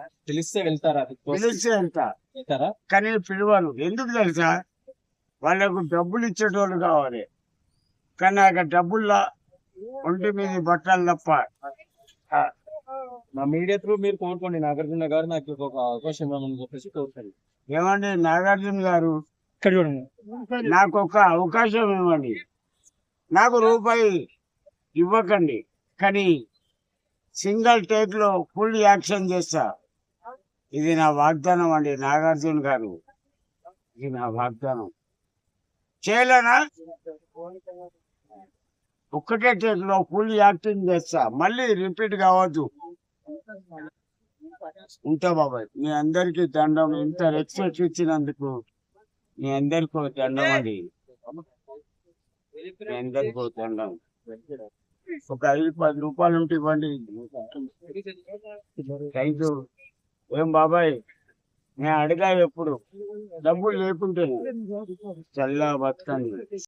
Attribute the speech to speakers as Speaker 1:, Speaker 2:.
Speaker 1: తెలిస్తే వెళ్తారా
Speaker 2: పిలిస్తే వెళ్తా.
Speaker 1: వెళ్తారా?
Speaker 2: కానీ పిలవను. ఎందుకు తెలుసా? వాళ్ళకు డబ్బులు ఇచ్చేటోళ్ళు కావాలి. కానీ నాకు డబ్బుల్లో ఒంటి మీద బట్టలు తప్ప. ఆ,
Speaker 1: మా మీడియా త్రూ మీరు కోరుకోండి. నాగార్జున గారు నాకు ఒక అవకాశం ఇవ్వమని చెప్పేసి కోరుకోండి
Speaker 2: ఏమండి నాగార్జున గారు?
Speaker 1: ఇక్కడ చూడండి.
Speaker 2: నాకు ఒక అవకాశం ఇవ్వండి. నాకు రూపాయి ఇవ్వకండి. కానీ సింగిల్ టేక్లో ఫుల్ యాక్షన్ చేస్తా. ఇది నా వాగ్దానం అండి నాగార్జున గారు. ఇది నా వాగ్దానం. చేయలేనా? ఒక్కటే టేక్లో ఫుల్ యాక్టింగ్ చేస్తా. మళ్ళీ రిపీట్ కావద్దు. ఉంటా బాబాయ్ మీ అందరికీ దండం ఇంత రెస్పెక్ట్ ఇచ్చినందుకు మీ అందరికీ దండం అండి. మీ అందరికీ దండం. ఒక ఐదు పది రూపాయలు ఉంటే ఇవ్వండి. Thank you. ఏం బాబాయ్? నేను అడిగా ఎప్పుడు? డబ్బులు లేకుంటే. చల్లా బతకండి